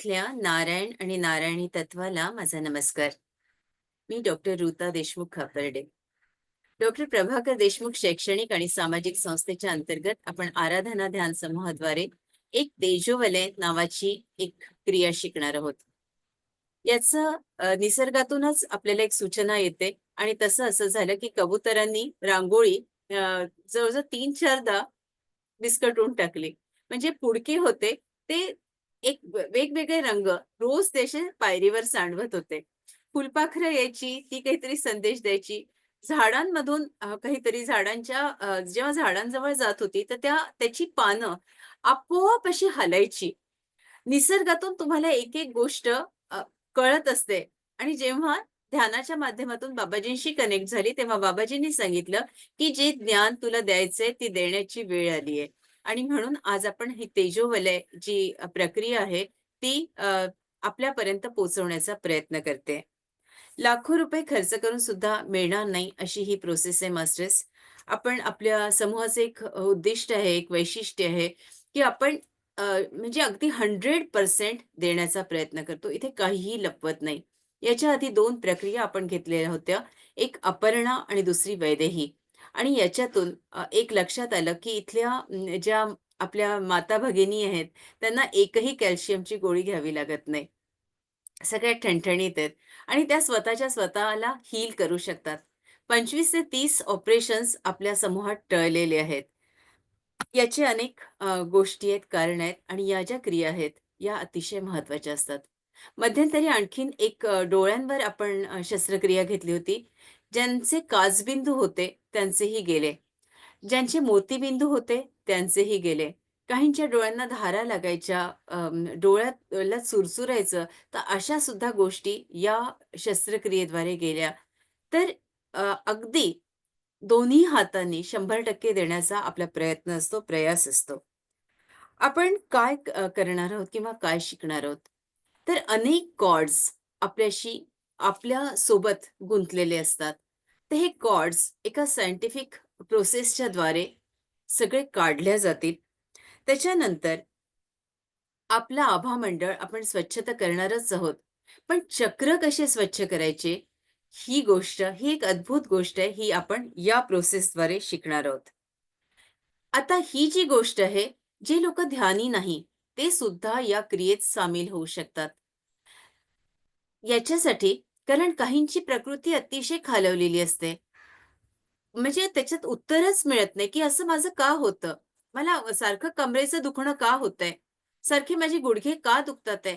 इथल्या नारायण आणि नारायणी तत्वाला माझा नमस्कार. मी डॉक्टर रुता देशमुख खापर्डे. डॉक्टर प्रभाकर देशमुख शैक्षणिक आणि सामाजिक संस्थेच्या अंतर्गत आपण आराधना ध्यान समूहाद्वारे एक तेजोवलय नावाची एक क्रिया शिकणार आहोत. याच निसर्गातूनच आपल्याला एक सूचना येते आणि तसं असं झालं की कबुतरांनी रांगोळी जवळजवळ तीन चारदा विस्कटून टाकली. म्हणजे पुडके होते ते एक वेगवेगळे रंग रोज त्याचे पायरीवर सांडवत होते. फुलपाखरं यायची ती काहीतरी संदेश द्यायची. झाडांमधून काहीतरी झाडांच्या जेव्हा झाडांजवळ जात होती तर त्या त्याची पानं आपोआप अशी हलायची. निसर्गातून तुम्हाला एक एक गोष्ट कळत असते. आणि जेव्हा ध्यानाच्या माध्यमातून बाबाजींशी कनेक्ट झाली तेव्हा बाबाजींनी सांगितलं की जे ज्ञान तुला द्यायचंय ती देण्याची वेळ आली आहे आणि म्हणून आज आपण ही तेजोवलय जी प्रक्रिया आहे ती आपल्यापर्यंत पोहोचवण्याचा प्रयत्न करते. लाखो रुपये खर्च करून सुद्धा मिळणार नाही अशी ही प्रोसेस आहे मास्टर्स. आपण आपल्या समूहाचे एक उद्दिष्ट आहे एक वैशिष्ट्य आहे की आपण म्हणजे अगदी हंड्रेड पर्सेंट देण्याचा प्रयत्न करतो. इथे काहीही लपवत नाही. याच्या आधी दोन प्रक्रिया आपण घेतलेल्या होत्या. एक अपर्णा आणि दुसरी वैदेही. आणि याच्यातून एक लक्षात आलं की इथल्या ज्या आपल्या माता भगिनी आहेत त्यांना एकही कॅल्शियमची गोळी घ्यावी लागत नाही सगळ्या ठणठणीत आहेत आणि त्या स्वतःच्या स्वतःला हील करू शकतात. 25 ते तीस ऑपरेशन्स आपल्या समूहात टळलेले आहेत. याचे अनेक गोष्टी आहेत, कारण आहेत आणि या ज्या क्रिया आहेत, या अतिशय महत्त्वाच्या असतात. मध्यंतरी आणखीन एक डोळ्यांवर आपण शस्त्रक्रिया घेतली होती. ज्यांचे काजबिंदू होते, त्यांचेही गेले. ज्यांचे मोतीबिंदू होते, त्यांचेही गेले. काहींच्या डोळ्यांना धारा लागायच्या, डोळ्याला चुरचुरायचं, तर अशा सुद्धा गोष्टी या शस्त्रक्रियेद्वारे गेल्या. तर अगदी दोन्ही हातांनी 100% देण्याचा आपला प्रयत्न असतो, प्रयास असतो. आपण काय करणार आहोत किंवा काय शिकणार आहोत? तर अनेक कॉर्ड्स आपल्याशी आपल्यासोबत गुंतलेले असतात. तर हे कॉर्ड्स एका सायंटिफिक प्रोसेसच्या द्वारे सगळे काढल्या जातील. त्याच्यानंतर आपलं आभामंडळ आपण स्वच्छता करणारच आहोत. पण चक्र कसे स्वच्छ करायचे, ही गोष्ट, ही एक अद्भुत गोष्ट आहे. ही आपण या प्रोसेसद्वारे शिकणार आहोत. आता ही जी गोष्ट आहे, जे लोक ध्यानी नाही, ते सुद्धा या क्रियेत सामील होऊ शकतात. याच्यासाठी कारण काहींची प्रकृती अतिशय खालवलेली असते. म्हणजे त्याच्यात उत्तरच मिळत नाही, की असं माझं का होतं? मला सारखं कमरेचं दुखणं का होतंय? सारखे माझे गुडघे का दुखतात आहे?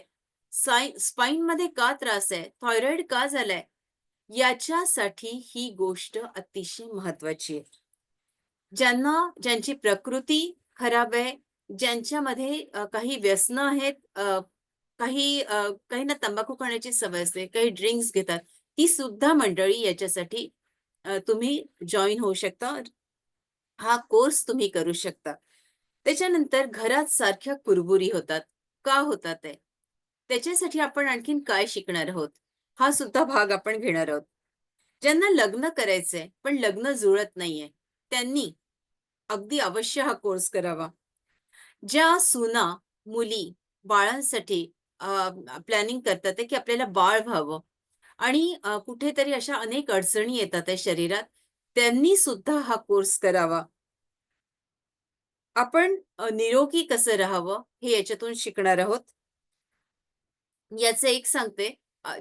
साय स्पाईनमध्ये का त्रास आहे? थायरॉइड का झालाय? याच्यासाठी ही गोष्ट अतिशय महत्वाची आहे. ज्यांना ज्यांची प्रकृती खराब आहे, ज्यांच्यामध्ये काही व्यसन आहेत, काही काहींना तंबाखू खाण्याची सवय असते, काही ड्रिंक्स घेतात. ती सुद्धा मंडळी याच्यासाठी तुम्ही जॉईन होऊ शकता. हा कोर्स तुम्ही करू शकता. त्याच्यानंतर घरात सारख्या कुरबुरी होतात. का होतात आहे? त्याच्यासाठी आपण आणखीन काय शिकणार आहोत? हा सुद्धा भाग आपण घेणार आहोत. ज्यांना लग्न करायचंय, पण लग्न जुळत नाहीये, त्यांनी अगदी अवश्य हा कोर्स करावा. ज्या सुना, मुली बाळांसाठी प्लॅनिंग करतात की आपल्याला बाळ व्हावं आणि कुठेतरी अशा अनेक अडचणी येतात आहे शरीरात, त्यांनी सुद्धा हा कोर्स करावा. आपण निरोगी कसं राहावं, हे याच्यातून शिकणार आहोत. याचं एक सांगते,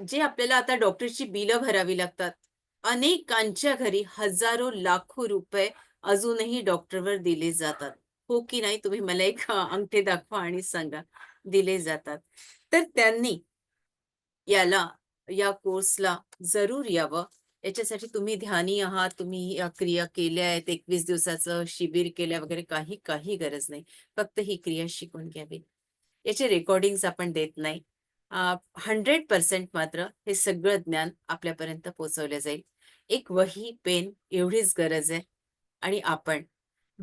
जे आपल्याला आता डॉक्टरची बिलं भरावी लागतात. अनेकांच्या घरी हजारो, लाखो रुपये अजूनही डॉक्टरवर दिले जातात. हो की नाही? तुम्ही मला एक अंगठे दाखवा आणि सांगा. दिले जातात. तर त्यांनी याला, या कोर्सला जरूर यावं. याच्यासाठी तुम्ही ध्यानी आहात, तुम्ही या क्रिया केल्या आहेत, 21 दिवसाचं शिबिर केल्या वगैरे काही, काही गरज नाही. फक्त ही क्रिया शिकून घ्यावी. याचे रेकॉर्डिंग आपण देत नाही. हंड्रेड पर्सेंट मात्र हे सगळं ज्ञान आपल्यापर्यंत पोहोचवलं जाईल. एक वही, पेन एवढीच गरज आहे आणि आपण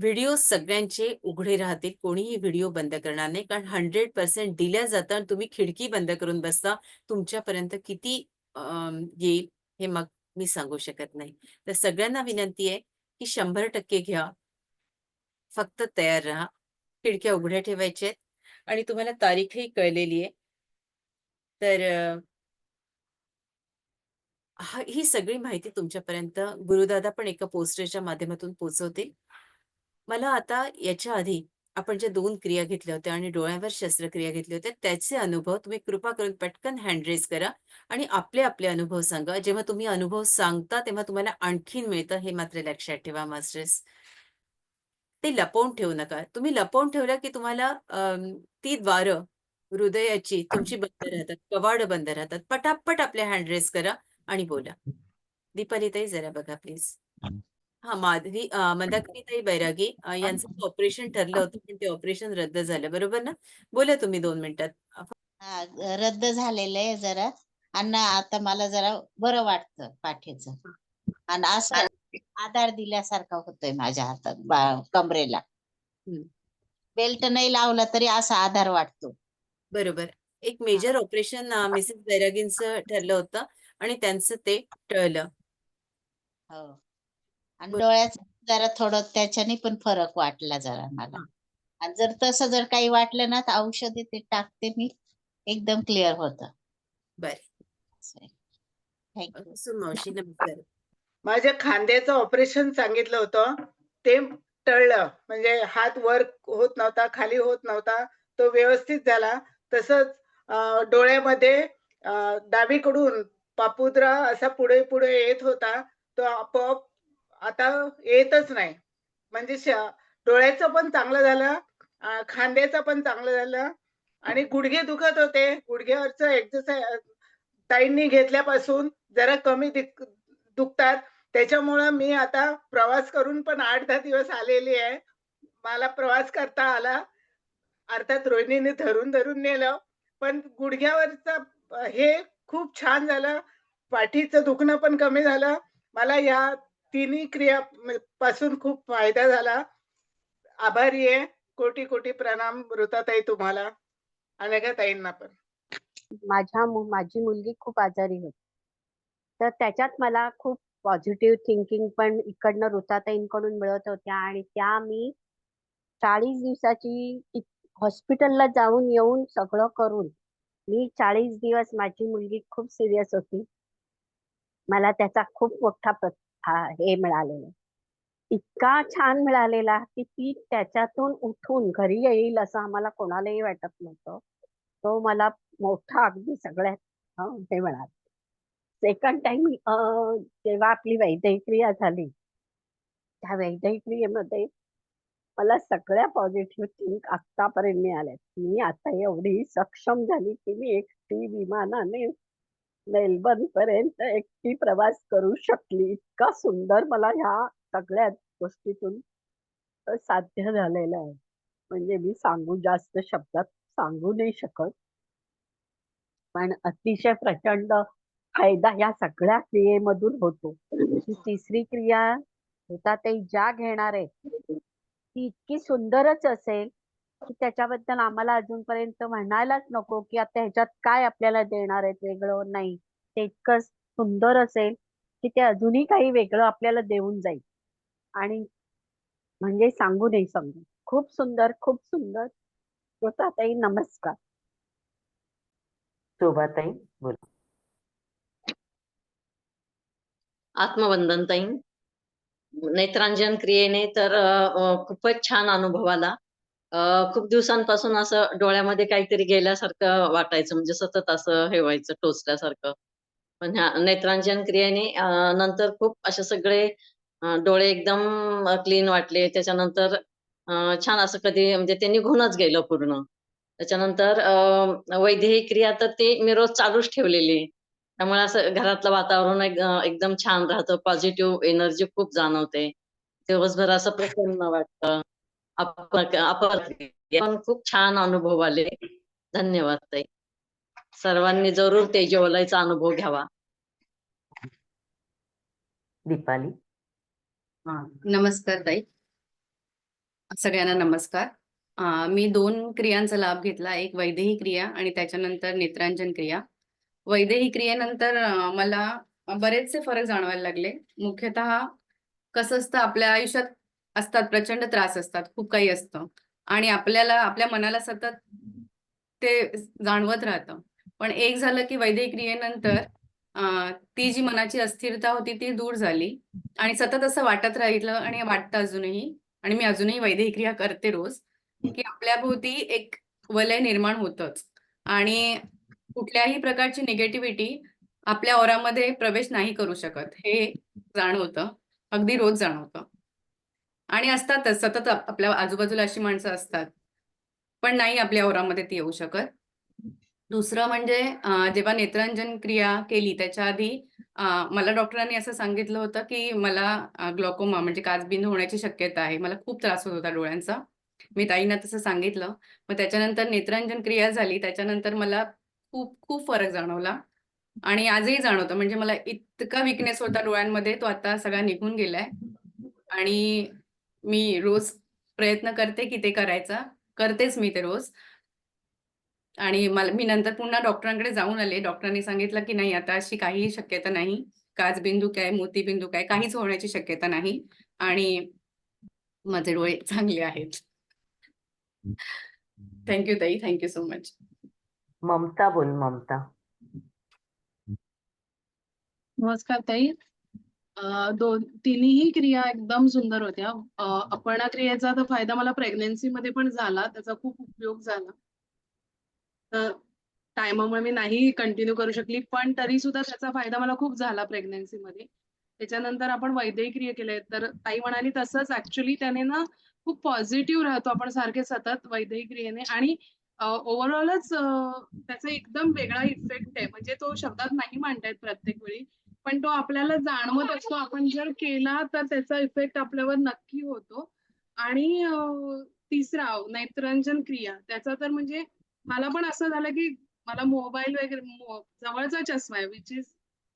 व्हिडिओ सगळ्यांचे उघडे राहतील. कोणीही व्हिडिओ बंद करणार नाही. कारण 100% दिल्या जातं आणि तुम्ही खिडकी बंद करून बसता. तुमच्यापर्यंत किती येईल हे मग मी सांगू शकत नाही. तर सगळ्यांना विनंती आहे, की 100% घ्या. फक्त तयार राहा. खिडक्या उघड्या ठेवायच्या आहेत आणि तुम्हाला तारीखही कळलेली आहे. तर हा ही सगळी माहिती तुमच्यापर्यंत गुरुदादा पण एका पोस्टरच्या माध्यमातून पोहोचवतील. मला आता याच्या आधी आपण ज्या दोन क्रिया घेतल्या होत्या आणि डोळ्यावर शस्त्रक्रिया घेतल्या होत्या, त्याचे अनुभव तुम्ही कृपा करून पटकन हँड रेज करा आणि आपले, आपले अनुभव सांगा. जेव्हा तुम्ही अनुभव सांगता, तेव्हा तुम्हाला आणखीन मिळतं हे मात्र लक्षात ठेवा मास्टर्स. ते लपवून ठेवू नका. तुम्ही लपवून ठेवलं, की तुम्हाला ती द्वारं हृदयाची तुमची बंद राहतात, कवाड बंद राहतात. पटापट आपले हँड रेज करा आणि बोला. दीपालीताई जरा बघा प्लीज. हां, माधवी अ, मंदाकिनीताई बैरागी अ, यांचं ऑपरेशन ठरलं होतं, पण ते ऑपरेशन रद्द झालं. बरोबर ना? बोला तुम्ही 2 मिनिटात. हां, रद्द झालेलं आहे जरा आणि आता मला जरा बरं वाटतं पाठीचं आणि असं आधार दिल्यासारखा होतोय माझ्या हातात बा कमरेला. बेल्ट नाही लावला तरी असा आधार वाटतो. बरोबर. एक मेजर ऑपरेशन मिसेस बैरागींचं ठरलं होतं आणि त्यांचं ते टळलं. हो. आणि. डोळ्याचं जरा थोडं त्याच्याने पण फरक वाटला जरा मला. आणि जर तसं जर काही वाटलं ना, तर औषधे ते टाकते मी, एकदम क्लिअर होतं. बरं. माझ्या खांद्याचं ऑपरेशन सांगितलं होतं. ते टळलं. म्हणजे हात वर होत नव्हता, खाली होत नव्हता. तो व्यवस्थित झाला. तसंच डोळ्यामध्ये डावीकडून पापुद्रा असा पुढे-पुढे येत होता. तो आपोआप आता येतच नाही. म्हणजे श डोळ्याचं पण चांगलं झालं, खांद्याचं पण चांगलं झालं आणि गुडघे दुखत होते. गुडघ्यावरचं एक्सरसाइज ताईंनी घेतल्यापासून जरा कमी दुखतात. त्याच्यामुळं मी आता प्रवास करून पण आठ दहा दिवस आलेली आहे. मला प्रवास करता आला. अर्थात रोहिणीने धरून-धरून नेलं. पण गुडघ्यावरचं हे खूप छान झालं. पाठीचं दुखणं पण कमी झालं. मला या तिन्ही क्रिया पासून खूप फायदा झाला. आभारी आहे. कोटी-कोटी प्रणाम ऋताताई तुम्हाला. अनघाताईंना पण. माझ्या माझी मुलगी खूप आजारी होती. तर त्याच्यात मला खूप पॉझिटिव्ह थिंकिंग पण इकडनं ऋताताईंकडून मिळत होत्या आणि त्या मी 40 दिवसाची हॉस्पिटलला जाऊन येऊन सगळं करून मी 40 दिवस माझी मुलगी खूप सिरियस होती. मला त्याचा खूप मोठा हा हे मिळालेलं. इतका छान मिळालेला, की ती त्याच्यातून उठून घरी येईल असं आम्हाला कोणालाही वाटत नव्हतं. तो मला मोठा अगदी सगळ्यात हे मिळालं. सेकंड टाइम जेव्हा आपली वैद्यकीय क्रिया झाली, त्या वैद्यकीय क्रियेमध्ये मला सगळ्या पॉझिटिव्ह थिंक आत्तापर्यंत मिळाल्यात. मी आता एवढी सक्षम झाली, की मी एकटी विमानाने मेलबर्नपर्यंत एकटी प्रवास करू शकली. इतका सुंदर मला ह्या सगळ्या गोष्टीतून साध्य झालेलं आहे. म्हणजे मी सांगू जास्त शब्दात सांगू नाही शकत. पण अतिशय प्रचंड फायदा ह्या सगळ्या क्रियेमधून होतो. ही तिसरी क्रिया होता ते ज्या घेणार आहे ती इतकी सुंदरच असेल, त्याच्याबद्दल आम्हाला अजूनपर्यंत म्हणायलाच नको, की आता ह्याच्यात काय आपल्याला देणार आहेत वेगळं, नाही. ते इतकं सुंदर असेल, की ते अजूनही काही वेगळं आपल्याला देऊन जाईल. आणि म्हणजे सांगू नाही समजत. खूप सुंदर, खूप सुंदर. ऋताताई नमस्कार. शोभाताई बोला. आत्मवंदन ताई. नेत्रांजन क्रियेने तर खूपच छान अनुभव आला. खूप दिवसांपासून असं डोळ्यामध्ये काहीतरी गेल्यासारखं वाटायचं म्हणजे सतत असं हे व्हायचं टोचल्यासारखं. पण ह्या नेत्रांजन क्रियेने नंतर खूप असे सगळे डोळे एकदम क्लीन वाटले. त्याच्यानंतर छान असं कधी म्हणजे ते निघूनच गेलं पूर्ण. त्याच्यानंतर अ, वैद्यकीय क्रिया तर ती मी रोज चालूच ठेवलेली त्यामुळे असं घरातलं वातावरण एकदम छान राहतं. पॉझिटिव्ह एनर्जी खूप जाणवते. दिवसभर असं प्रसन्न वाटतं. आप अपर पण खूप छान अनुभव आले. धन्यवाद ताई. सर्वांनी जरूर तेजोवलयचा अनुभव घ्यावा. दीपाली. हां, नमस्कार ताई. सगळ्यांना नमस्कार. अ, मी 2 क्रियांचा लाभ घेतला. एक वैदेही क्रिया आणि त्याच्यानंतर नेत्रांजन क्रिया. वैदेही क्रियेनंतर मला बरेचसे फरक जाणवायला लागले. मुख्यतः कसं असतं आपल्या आयुष्यात असतात प्रचंड त्रास असतात, खूप काही असतं. आणि आपल्याला आपल्या मनाला सतत ते जाणवत राहतं. पण एक झालं की वैद्य क्रियेनंतर ती जी मनाची अस्थिरता होती ती दूर झाली. आणि सतत असं वाटत राहिलं आणि वाटतं अजूनही. आणि मी अजूनही वैद्यकीय क्रिया करते रोज की आपल्याभोवती एक वलय निर्माण होतंच. आणि कुठल्याही प्रकारची निगेटिव्हिटी आपल्या ओरामध्ये प्रवेश नाही करू शकत हे जाणवतं. अगदी रोज जाणवतं. आणि असतातच सतत आपल्या आजूबाजूला अशी माणसं असतात. पण नाही आपल्या ओरामध्ये ती येऊ शकत. दुसरं म्हणजे जेव्हा नेत्रांजन क्रिया केली त्याच्या आधी मला डॉक्टरांनी असं सांगितलं होतं की मला ग्लॉकोमा म्हणजे काचबिंद होण्याची शक्यता आहे. मला खूप त्रास होत होता डोळ्यांचा. मी ताईंना तसं सांगितलं. मग त्याच्यानंतर नेत्रांजन क्रिया झाली. त्याच्यानंतर मला खूप खूप फरक जाणवला. आणि आजही जाणवतं. म्हणजे मला इतका विकनेस होता डोळ्यांमध्ये तो आता सगळा निघून गेलाय. आणि मी रोज प्रयत्न करते की ते करायचा. करतेच मी ते रोज. आणि मला मी नंतर पुन्हा डॉक्टरांकडे जाऊन आले. डॉक्टरांनी सांगितलं की नाही आता अशी काहीही शक्यता नाही. काचबिंदू काय मोतीबिंदू काय काहीच होण्याची शक्यता नाही. आणि माझे डोळे चांगले आहेत. थँक्यू ताई. थँक्यू सो मच ममता बोल ममता. नमस्कार ताई. दोन तिन्ही क्रिया एकदम सुंदर होत्या. अपर्णा क्रियेचा तर फायदा मला प्रेग्नेन्सी मध्ये पण झाला त्याचा खूप उपयोग झाला. तर टायमामुळे मी नाही कंटिन्यू करू शकली पण तरी सुद्धा त्याचा फायदा मला खूप झाला प्रेग्नेन्सी मध्ये त्याच्यानंतर आपण वैद्यकीय क्रिया केले तर ताई म्हणाली तसंच ऍक्च्युली त्याने ना खूप पॉझिटिव्ह राहतो आपण सारखे सतत वैद्यकीय क्रियेने आणि ओव्हरऑलच त्याचा एकदम वेगळा इफेक्ट आहे. म्हणजे तो शब्दात नाही मांडता येत प्रत्येक वेळी. पण तो आपल्याला जाणवत असतो. आपण जर केला तर त्याचा इफेक्ट आपल्यावर नक्की होतो. आणि तिसरा नेत्रंजन क्रिया. त्याचा तर म्हणजे मला पण असं झालं की मला मोबाईल वगैरे जवळचा चष्मा आहे विच इज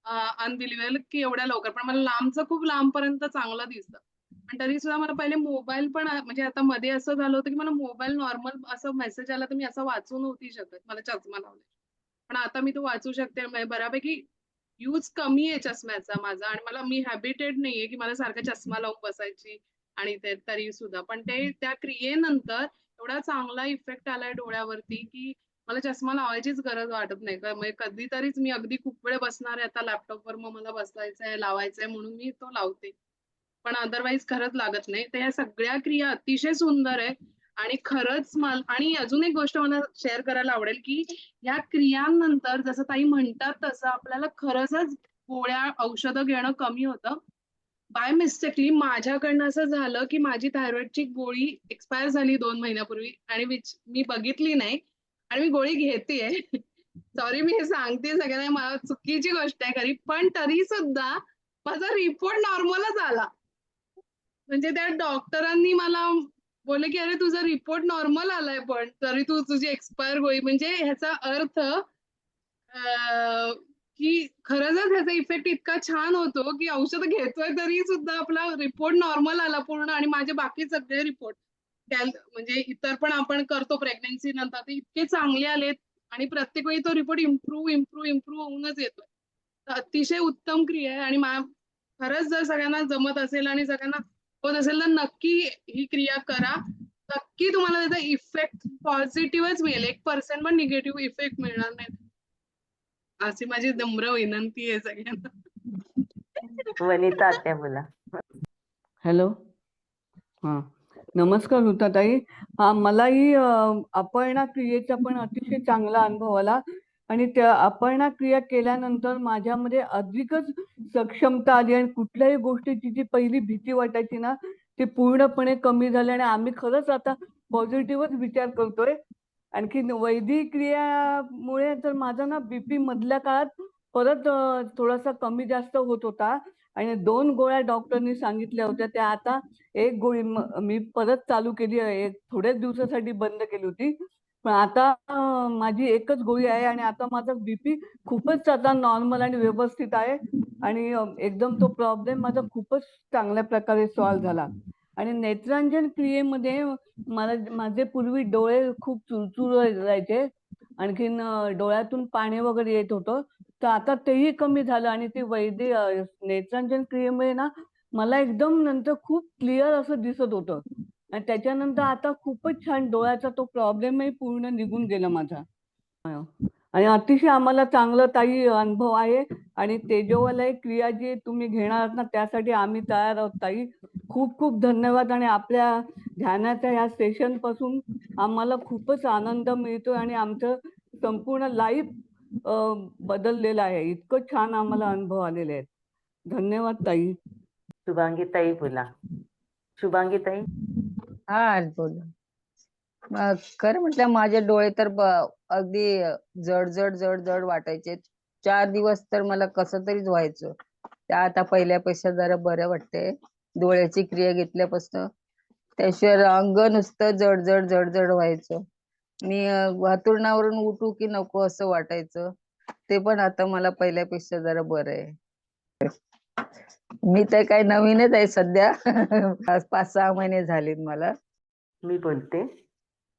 अनबिलिव्हेबल की एवढ्या लवकर. पण मला लांबचं खूप लांबपर्यंत चांगलं दिसतं. पण तरी सुद्धा मला पहिले मोबाईल पण म्हणजे आता मध्ये असं झालं होतं की मला मोबाईल नॉर्मल असं मेसेज आला तर मी असं वाचू नव्हती शकत. मला चष्मा लावला. पण आता मी तो वाचू शकते. म्हणजे बऱ्यापैकी यूज कमी आहे चष्म्याचा माझा आणि मला मी हॅबिटेड नाहीये की मला सारखा चष्मा लावून बसायची आणि ते तरी सुद्धा. पण ते त्या क्रियेनंतर एवढा चांगला इफेक्ट आलाय डोळ्यावरती की मला चष्मा लावायचीच गरज वाटत नाही. म्हणजे कधीतरीच मी अगदी खूप वेळ बसणार आहे आता लॅपटॉपवर मग मला बसायचंय लावायचंय म्हणून मी तो लावते. पण अदरवाईज खरंच लागत नाही. तर या सगळ्या क्रिया अतिशय सुंदर आहे. आणि खरंच मला आणि अजून एक गोष्ट मला शेअर करायला आवडेल की या क्रियांनंतर जसं ताई म्हणतात तसं आपल्याला खरंच गोळ्या औषधं घेणं कमी होतं. बाय मिस्टेकली माझ्याकडनं असं झालं की माझी थायरॉइडची गोळी एक्सपायर झाली दोन महिन्यापूर्वी आणि विच मी बघितली नाही आणि मी गोळी घेतेय. सॉरी मी हे सांगते सगळ्यांना मला चुकीची गोष्ट आहे खरी पण तरी सुद्धा माझा रिपोर्ट नॉर्मलच आला. म्हणजे त्या डॉक्टरांनी मला बोलले की अरे तुझा रिपोर्ट नॉर्मल आलाय पण तरी तू तुझी एक्सपायर गोळी म्हणजे ह्याचा अर्थ की खरंच ह्याचा इफेक्ट इतका छान होतो की औषध घेतोय तरी सुद्धा आपला रिपोर्ट नॉर्मल आला पूर्ण आणि माझे बाकी सगळे रिपोर्ट म्हणजे इतर पण आपण करतो प्रेग्नन्सी नंतर ते इतके चांगले आलेत आणि प्रत्येक वेळी तो रिपोर्ट इम्प्रूव्ह इम्प्रूव्ह इम्प्रूव्ह होऊनच येतोय. तर अतिशय उत्तम क्रिया आहे आणि खरंच जर सगळ्यांना जमत असेल आणि सगळ्यांना होत असेल तर नक्की ही क्रिया करा. नक्की तुम्हाला त्याचा इफेक्ट पॉझिटिव्हच मिळेल. एक पर्सेंट पण निगेटिव्ह इफेक्ट मिळणार नाही. अशी माझी नम्र विनंती आहे सगळ्यांना. वनिता आत्या बोला. हॅलो. हां. नमस्कार ताई हा मलाही अपर्णा क्रियेचा पण अतिशय चांगला अनुभव आला. आणि त्या अपर्णा क्रिया केल्यानंतर माझ्यामध्ये अधिकच सक्षमता आली आणि कुठल्याही गोष्टीची जी पहिली भीती वाटायची ना ती पूर्णपणे कमी झाली आणि आम्ही खरंच आता पॉझिटिव्हच विचार करतोय. आणखी वैदिक क्रियामुळे तर माझा ना बीपी मधल्या काळात परत थोडासा कमी जास्त होत होता. आणि दोन गोळ्या डॉक्टरनी सांगितल्या होत्या. त्या आता एक गोळी मी परत चालू केली एक थोड्याच दिवसासाठी बंद केली होती. पण आता माझी एकच गोळी आहे आणि आता माझा बीपी खूपच आता नॉर्मल आणि व्यवस्थित आहे. आणि एकदम तो प्रॉब्लेम माझा खूपच चांगल्या प्रकारे सॉल्व्ह झाला. आणि नेत्रांजन क्रियेमध्ये मला माझे पूर्वी डोळे खूप चुरचुर राहायचे. आणखीन डोळ्यातून पाणी वगैरे येत होतं. तर आता तेही कमी झालं आणि ते वैद्य नेत्रांजन क्रियेमुळे ना मला एकदम नंतर खूप क्लिअर असं दिसत होतं. आणि त्याच्यानंतर आता खूपच छान डोळ्याचा तो प्रॉब्लेमही पूर्ण निघून गेला माझा. आणि अतिशय आम्हाला चांगलं ताई अनुभव आहे आणि तेजोवलय क्रिया जी तुम्ही घेणार आहात ना त्यासाठी आम्ही तयार आहोत ताई. खूप खूप धन्यवाद आणि आपल्या ध्यानाच्या या सेशनपासून आम्हाला खूपच आनंद मिळतो आणि आमचं संपूर्ण लाईफ बदललेलं आहे. इतकं छान आम्हाला अनुभव आलेले आहेत. धन्यवाद ताई. शुभांगी ताई बोला. शुभांगी ताई. हा बोल. खरं म्हटलं माझे डोळे तर ब- अगदी जड जड जड जड वाटायचे. चार दिवस तर मला कसं तरीच व्हायचं त्या आता पहिल्यापेक्षा जरा बरं वाटते डोळ्याची क्रिया घेतल्यापासून त्याशिवाय अंग नुसतं जड जड जड जड व्हायचं. मी अं, उठू की नको असं वाटायचं. ते पण आता मला पहिल्यापेक्षा जरा बरं आहे. मी तर काही नवीनच आहे सध्या. पाच सहा महिने झालेत मला. मी बोलते.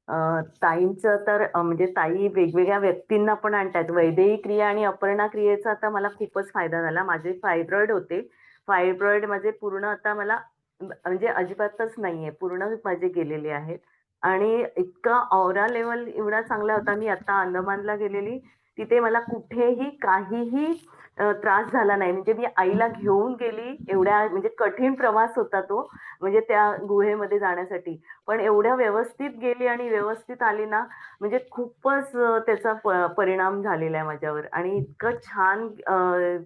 ताईंच ताईंचं तर म्हणजे ताई वेगवेगळ्या व्यक्तींना पण आणतात वैदेही क्रिया आणि अपर्णा क्रियेचा आता मला खूपच फायदा झाला. माझे फायब्रॉइड होते. फायब्रॉइड माझे पूर्ण आता मला म्हणजे अजिबातच नाहीये. पूर्ण माझे गेलेले आहेत. आणि इतका ऑरा लेवल एवढा चांगला होता. मी आता अंदमानला गेलेली. तिथे मला कुठेही काहीही त्रास झाला नाही. म्हणजे मी आईला घेऊन गेली एवढ्या म्हणजे कठीण प्रवास होता तो म्हणजे त्या गुहेमध्ये जाण्यासाठी. पण एवढ्या व्यवस्थित गेली आणि व्यवस्थित आली ना म्हणजे खूपच त्याचा परिणाम झालेला आहे माझ्यावर. आणि इतकं छान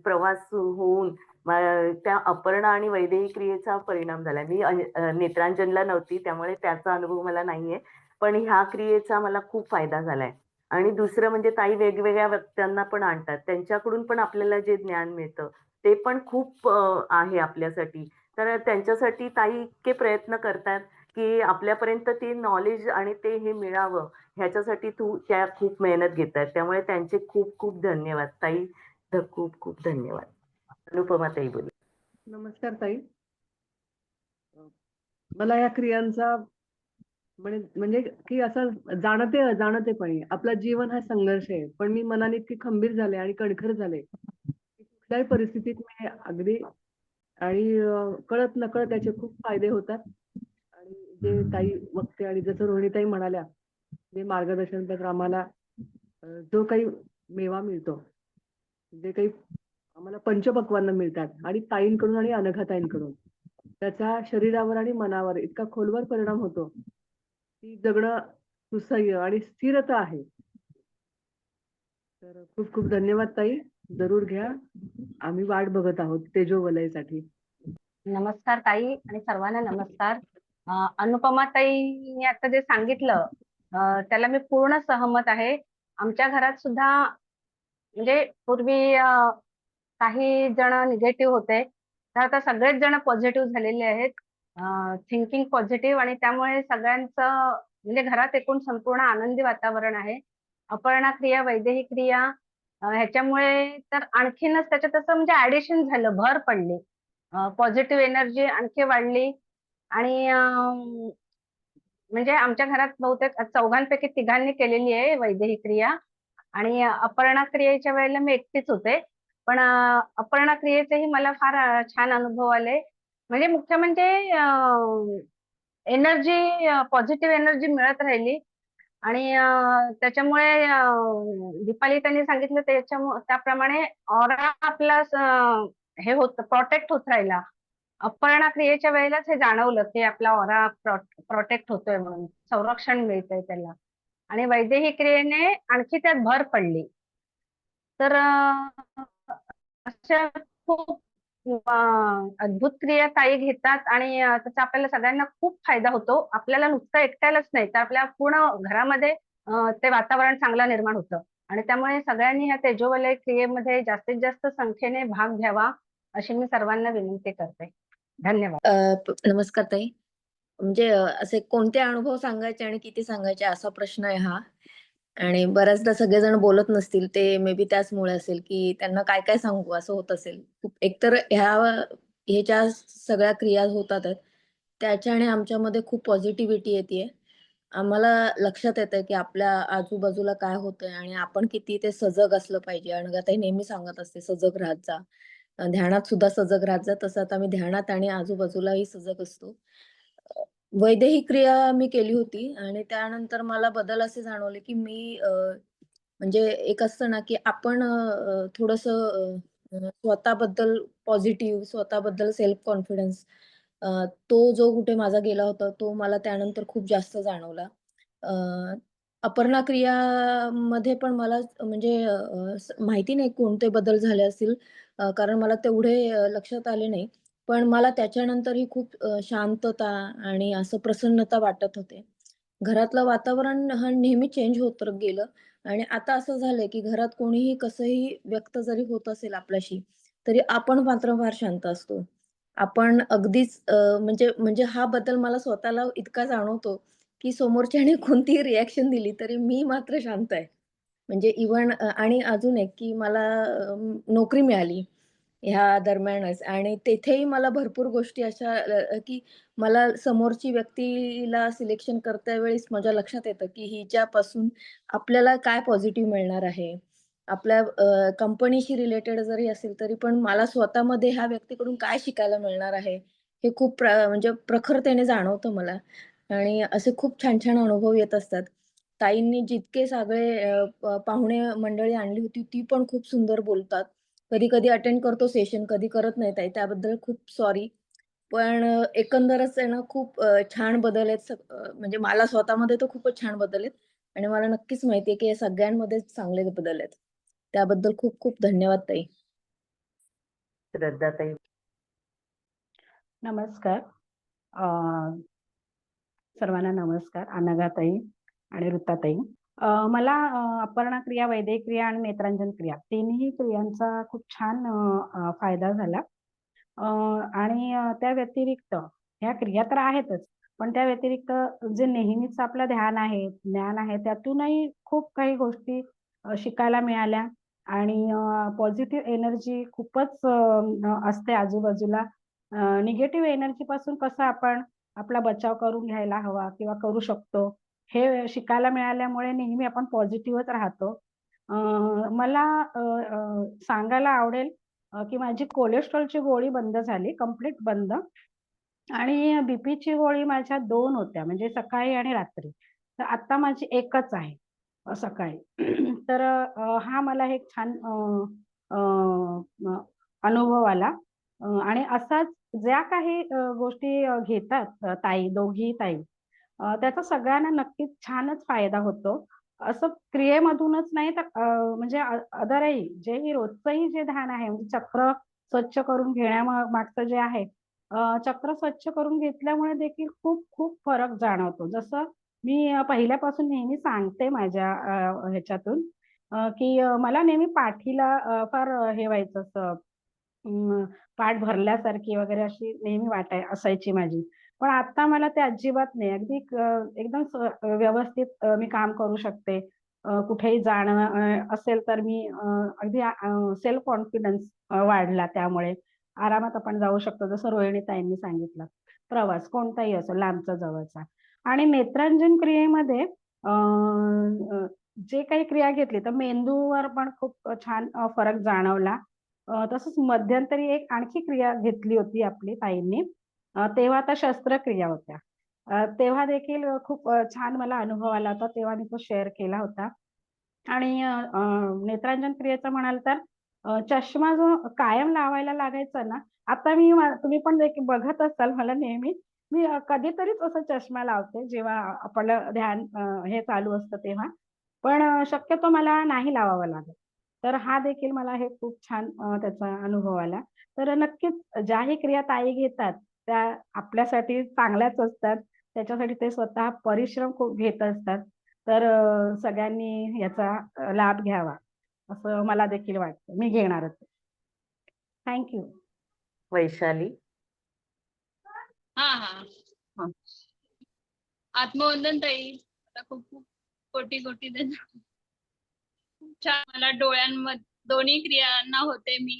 प्रवास होऊन त्या अपर्णा आणि वैदेही क्रियेचा परिणाम झाला. मी नेत्रांजनला नव्हती त्यामुळे त्याचा अनुभव मला नाहीये. पण ह्या क्रियेचा मला खूप फायदा झालाय. आणि दुसरं म्हणजे ताई वेगवेगळ्या व्यक्त्यांना पण आणतात. त्यांच्याकडून पण आपल्याला जे ज्ञान मिळतं ते पण खूप आहे आपल्यासाठी. तर त्यांच्यासाठी ताई इतके प्रयत्न करतात की आपल्यापर्यंत ते नॉलेज आणि ते हे मिळावं ह्याच्यासाठी तू त्या खूप मेहनत घेतात त्यामुळे त्यांचे खूप खूप धन्यवाद. ताई खूप खूप धन्यवाद. अनुपमा ताई बोल नमस्कार ताई. मला या क्रियांचा म्हणजे की असं जाणते अजाणतेपणी आपलं जीवन हा संघर्ष आहे. पण मी मनाने इतकी खंबीर झाले आणि कणखर झाले कुठल्याही परिस्थितीत मी अगदी आणि कळत नकळत त्याचे खूप फायदे होतात. आणि जे ताई वक्ते आणि जसं रोहिणीताई म्हणाल्या जे मार्गदर्शन तर आम्हाला जो काही मेवा मिळतो जे काही आम्हाला पंचपक्वांना मिळतात आणि ताईंकडून आणि अनघाताईंकडून त्याचा शरीरावर आणि मनावर इतका खोलवर परिणाम होतो ती जगणं सुसह्य आणि स्थिरता आहे. तर खूप खूप धन्यवाद ताई. जरूर घ्या. आम्ही वाट बघत आहोत तेजोवलयसाठी. नमस्कार ताई आणि सर्वांना नमस्कार. अनुपमा ताईंनी आता जे सांगितलं त्याला मी पूर्ण सहमत आहे. आमच्या घरात सुद्धा म्हणजे पूर्वी काही जण निगेटिव्ह होते. तर आता सगळेच जण पॉझिटिव्ह झालेले आहेत. थिंकिंग पॉझिटिव्ह आणि त्यामुळे सगळ्यांचं म्हणजे घरात एकूण संपूर्ण आनंदी वातावरण आहे. अपर्णा क्रिया वैदेही क्रिया ह्याच्यामुळे तर आणखीनच त्याच्यात असं म्हणजे ऍडिशन झालं भर पडली. पॉझिटिव्ह एनर्जी आणखी वाढली. आणि म्हणजे आमच्या घरात बहुतेक चौघांपैकी तिघांनी केलेली आहे वैदेही क्रिया आणि अपर्णा क्रियेच्या वेळेला मी एकटीच होते. पण अपर्णा क्रियेचेही मला फार छान अनुभव आले. म्हणजे मुख्य म्हणजे एनर्जी पॉझिटिव्ह एनर्जी मिळत राहिली. आणि त्याच्यामुळे दीपाली त्यांनी सांगितलं त्याच्यामुळे त्याप्रमाणे ऑरा आपला हे होत प्रोटेक्ट होत राहिला. अपर्णा क्रियेच्या वेळेलाच हे जाणवलं की आपला ऑरा प्रोटेक्ट होतोय म्हणून संरक्षण मिळतंय त्याला. आणि वैदेही क्रियेने आणखी त्यात भर पडली. तर अशा खूप किंवा अद्भुत क्रिया ताई घेतात आणि त्याचा आपल्याला सगळ्यांना खूप फायदा होतो. आपल्याला नुसतं एकट्यालाच नाही तर आपल्या पूर्ण घरामध्ये ते वातावरण चांगलं निर्माण होतं. आणि त्यामुळे सगळ्यांनी ह्या तेजोवलय क्रियेमध्ये जास्तीत जास्त संख्येने भाग घ्यावा अशी मी सर्वांना विनंती करते. धन्यवाद. नमस्कार ताई. म्हणजे असे कोणते अनुभव सांगायचे आणि किती सांगायचे असा प्रश्न आहे हा. आणि बऱ्याचदा सगळेजण बोलत नसतील ते मे बी त्याचमुळे असेल की त्यांना काय काय सांगू असं होत असेल. खूप एकतर ह्या ह्याच्या सगळ्या क्रिया होतात त्याच्या त्याच्याने आमच्यामध्ये खूप पॉझिटिव्हिटी येते आम्हाला लक्षात येतं की आपल्या आजूबाजूला काय होतंय आणि आपण किती ते सजग असलं पाहिजे. अनघाताई नेहमी सांगत असते सजग राहत जा. ध्यानात सुद्धा सजग राहत जा तसं आता आम्ही ध्यानात आणि आजूबाजूलाही सजग असतो. वैदेही क्रिया मी केली होती आणि त्यानंतर मला बदल असे जाणवले की मी म्हणजे एक असतं ना, की आपण थोडस स्वतःबद्दल पॉझिटिव्ह, स्वतःबद्दल सेल्फ कॉन्फिडन्स तो जो कुठे माझा गेला होता, तो मला त्यानंतर खूप जास्त जाणवला. अपर्णा क्रिया मध्ये पण मला म्हणजे माहिती नाही कोणते बदल झाले असतील कारण मला तेवढे लक्षात आले नाही. पण मला त्याच्यानंतरही खूप शांतता आणि असं प्रसन्नता वाटत होते. घरातलं वातावरण हा नेहमी चेंज होत गेलं आणि आता असं झालंय, की घरात कोणीही कसंही व्यक्त जरी होत असेल आपल्याशी, तरी आपण मात्र फार शांत असतो. आपण अगदीच म्हणजे म्हणजे हा बदल मला स्वतःला इतका जाणवतो, की समोरच्याने कोणतीही रिॲक्शन दिली तरी मी मात्र शांत आहे. म्हणजे इव्हन आणि अजून एक, की मला नोकरी मिळाली ह्या दरम्यानच आणि तेथेही मला भरपूर गोष्टी अशा की मला समोरची व्यक्तीला सिलेक्शन करता वेळेस माझ्या लक्षात येतं, की हिच्यापासून आपल्याला काय पॉझिटिव्ह मिळणार आहे. आपल्या कंपनीशी रिलेटेड जरी असेल, तरी पण मला स्वतःमध्ये ह्या व्यक्तीकडून काय शिकायला मिळणार आहे, हे खूप प्र म्हणजे प्रखरतेने जाणवतं मला आणि असे खूप छान-छान अनुभव येत असतात. ताईंनी जितके सगळे पाहुणे मंडळी आणली होती, ती पण खूप सुंदर बोलतात. कधी-कधी अटेंड करतो सेशन, कधी करत नाही ताई, त्याबद्दल खूप सॉरी. पण एकंदरच आहे ना, खूप छान बदल आहेत. म्हणजे मला स्वतःमध्ये तर खूपच छान बदल आहेत आणि मला नक्कीच माहिती आहे, की हे सगळ्यांमध्येच चांगले बदल आहेत. त्याबद्दल खूप-खूप धन्यवाद ताई. श्रद्धाताई. नमस्कार. अ, सर्वांना नमस्कार. अनघाताई आणि ऋताताई. मला अपर्णा क्रिया, वैदिक क्रिया आणि नेत्रांजन क्रिया तिन्ही क्रियांचा खूप छान फायदा झाला. आणि त्या व्यतिरिक्त ह्या क्रिया तर आहेतच, पण त्या व्यतिरिक्त जे नेहमीच आपलं ध्यान आहे, ज्ञान आहे, त्यातूनही खूप काही गोष्टी शिकायला मिळाल्या आणि पॉझिटिव्ह एनर्जी खूपच असते आजूबाजूला. निगेटिव्ह एनर्जी पासून कसं आपण आपला बचाव करून घ्यायला हवा किंवा करू शकतो, हे शिकायला मिळाल्यामुळे नेहमी आपण पॉझिटिव्हच राहतो. मला सांगायला आवडेल की माझी कोलेस्ट्रॉलची गोळी बंद झाली, कंप्लीट बंद आणि बीपीची गोळी माझ्या दोन होत्या, म्हणजे सकाळी आणि रात्री. तर आता माझी एकच आहे सकाळी. तर हा मला एक छान अनुभव आला आणि असाच ज्या काही गोष्टी घेतात ताई, दोघी ताई त्याचा सगळ्यांना नक्कीच छानच फायदा होतो. असं क्रियेमधूनच नाही तर म्हणजे अ अदरही जेही रोजचंही जे ध्यान आहे, म्हणजे चक्र स्वच्छ करून घेण्यामागचं जे आहे चक्र स्वच्छ करून घेतल्यामुळे देखील खूप-खूप फरक जाणवतो. जसं मी पहिल्यापासून नेहमी सांगते माझ्या ह्याच्यातून की मला नेहमी पाठीला फार हे व्हायचं असं पाठ भरल्यासारखी वगैरे अशी नेहमी वाटाय असायची माझी. पण आता मला ते अजिबात नाही. अगदी एकदम व्यवस्थित मी काम करू शकते. कुठेही जाणं असेल तर मी अगदी सेल्फ कॉन्फिडन्स वाढला त्यामुळे. आरामात आपण जाऊ शकतो, जसं रोहिणी ताईंनी सांगितलं. प्रवास कोणताही असो, लांबचा, जवळचा. आणि नेत्रांजन क्रियेमध्ये जे काही क्रिया घेतली, तर मेंदूवर पण खूप छान फरक जाणवला. तसंच मध्यंतरी एक आणखी क्रिया घेतली होती आपली ताईंनी. तेव्हा त्या शस्त्रक्रिया होत्या. तेव्हा देखील खूप छान मला अनुभव आला होता. तेव्हा मी तो शेअर केला होता. आणि नेत्रांजन क्रियेचं म्हणाल तर चष्मा जो कायम लावायला लागायचा ना, आता मी तुम्ही पण देखील बघत असाल मला नेहमी, मी कधीतरीच असं चष्मा लावते, जेव्हा आपलं ध्यान हे चालू असतं तेव्हा. पण शक्यतो मला नाही लावावा लागत. तर हा देखील मला हे खूप छान त्याचा अनुभव आला. तर नक्कीच ज्याही क्रिया ताई घेतात, त्या आपल्यासाठी चांगल्याच असतात. त्याच्यासाठी ते स्वतः परिश्रम खूप घेत असतात. तर सगळ्यांनी याचा लाभ घ्यावा, असं मला देखील वाटतं. मी घेणारच आहे. Thank you. वैशाली. हां, हां. हां. आत्मवंदन ताई. आता खूप-खूप कोटी-कोटी धन्यवाद. खूप छान मला डोळ्यांम दोन्ही क्रियांना होते मी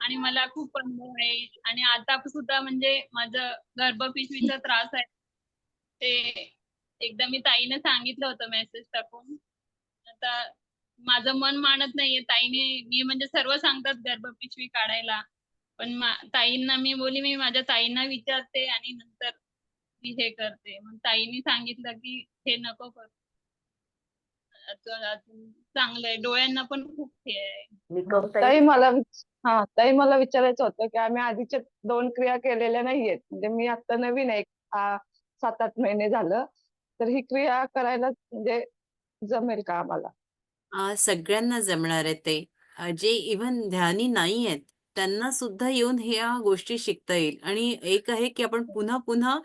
आणि मला खूप अनुभव आहे आणि आता सुद्धा म्हणजे माझं गर्भपिशवीचा त्रास आहे. ते एकदा मी ताईने सांगितलं होतं मेसेज टाकून. आता माझं मन मानत नाहीये. ताईने मी म्हणजे सर्व सांगतात गर्भपिशवी काढायला. पण ताईंना मी बोलली, "मी माझ्या ताईंना विचारते आणि नंतर मी हे करते." मग ताईंनी सांगितलं, की "हे नको करू." अजून अजून चांगलं आहे डोळ्यांना पण खूप हे आहे ताई ताई मला हा ताई मला विचारायचं होतं की आम्ही आधीच्या दोन क्रिया केलेल्या नाहीयेत. म्हणजे मी आता नवीन आहे सात आठ महिने झालं. तर ही क्रिया करायला म्हणजे जमेल का आम्हाला? सगळ्यांना जमणार आहे ते. अ, जे इव्हन ध्यानी नाही आहेत त्यांना सुद्धा येऊन ह्या गोष्टी शिकता येईल. आणि एक आहे की आपण पुन्हा पुन्हा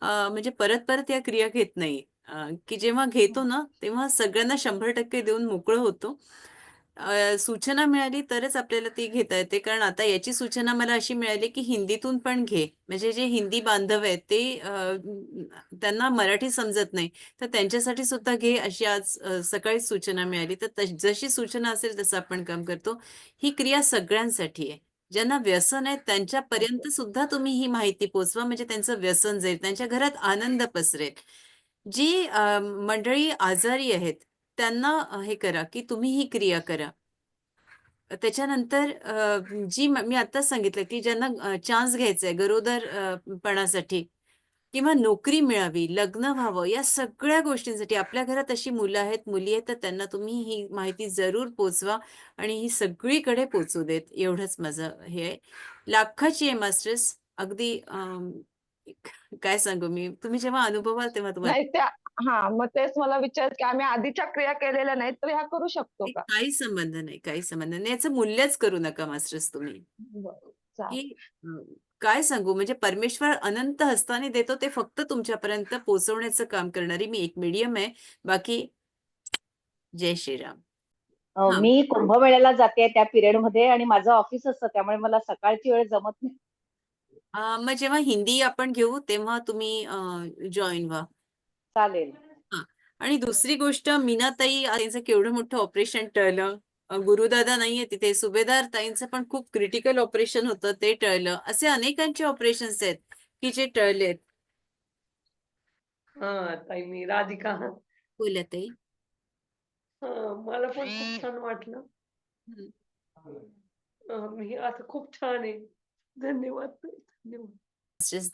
अ, म्हणजे परत परत या क्रिया घेत नाही. अ, की जेव्हा घेतो ना तेव्हा सगळ्यांना शंभर टक्के देऊन मोकळं होतो. सूचना मिळाली तरच आपल्याला ती घेता येते. कारण आता याची सूचना मला अशी मिळाली की हिंदीतून पण घे. म्हणजे जे हिंदी बांधव आहेत ते त्यांना मराठी समजत नाही. तर त्यांच्यासाठी सुद्धा घे अशी आज सकाळी सूचना मिळाली. तर जशी सूचना असेल तसं आपण काम करतो. ही क्रिया सगळ्यांसाठी आहे. ज्यांना व्यसन आहे त्यांच्यापर्यंत सुद्धा तुम्ही ही माहिती पोचवा. म्हणजे त्यांचं व्यसन जाईल. त्यांच्या घरात आनंद पसरेल. जी मंडळी आजारी आहेत त्यांना हे करा की तुम्ही ही क्रिया करा. त्याच्यानंतर जी मी आताच सांगितलं की ज्यांना चान्स घ्यायचा आहे गरोदरपणासाठी किंवा नोकरी मिळावी लग्न व्हावं या सगळ्या गोष्टींसाठी आपल्या घरात अशी मुलं आहेत मुली आहेत तर त्यांना तुम्ही ही माहिती जरूर पोचवा आणि ही सगळीकडे पोचू देत. एवढंच माझं हे आहे. लाखाची आहे मास्टर्स. अगदी काय सांगू मी? तुम्ही जेव्हा अनुभवाल तेव्हा तुम्हाला हा मग तेच मला विचार की आम्ही आधीच्या क्रिया केलेल्या नाहीत तर ह्या करू शकतो का? काही संबंध नाही काही संबंध नाही. याचं मूल्यच करू नका मास्टर्स तुम्ही. बरं, चालेल. की अं, काय सांगू? म्हणजे परमेश्वर अनंत हस्ताने देतो ते फक्त तुमच्यापर्यंत पोहोचवण्याचं काम करणारी मी एक मीडियम आहे. बाकी जय श्रीराम. अ, हा. मी कुंभमेळ्याला जाते त्या पिरियडमध्ये आणि माझं ऑफिस असतं त्यामुळे मला सकाळची वेळ जमत नाही. अं, मग जेव्हा हिंदी आपण घेऊ तेव्हा तुम्ही जॉईन व्हा. चालेल. हा. आणि दुसरी गोष्ट मीनाताई आ, त्यांचं केवढं मोठं ऑपरेशन टळलं. गुरुदादा नाहीये तिथे सुभेदार ताईंचं पण खूप क्रिटिकल ऑपरेशन होतं ते टळलं. असे अनेकांचे ऑपरेशन्स आहेत की जे टळलेत. हा ताई मी राधिका. बोला ताई. हा मला पण खूप छान वाटलं. हम्म. अं, मी आता खूप छान आहे. धन्यवाद ताई, धन्यवाद.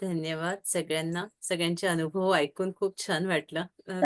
धन्यवाद सगळ्यांना. सगळ्यांचे अनुभव ऐकून खूप छान वाटलं. अ,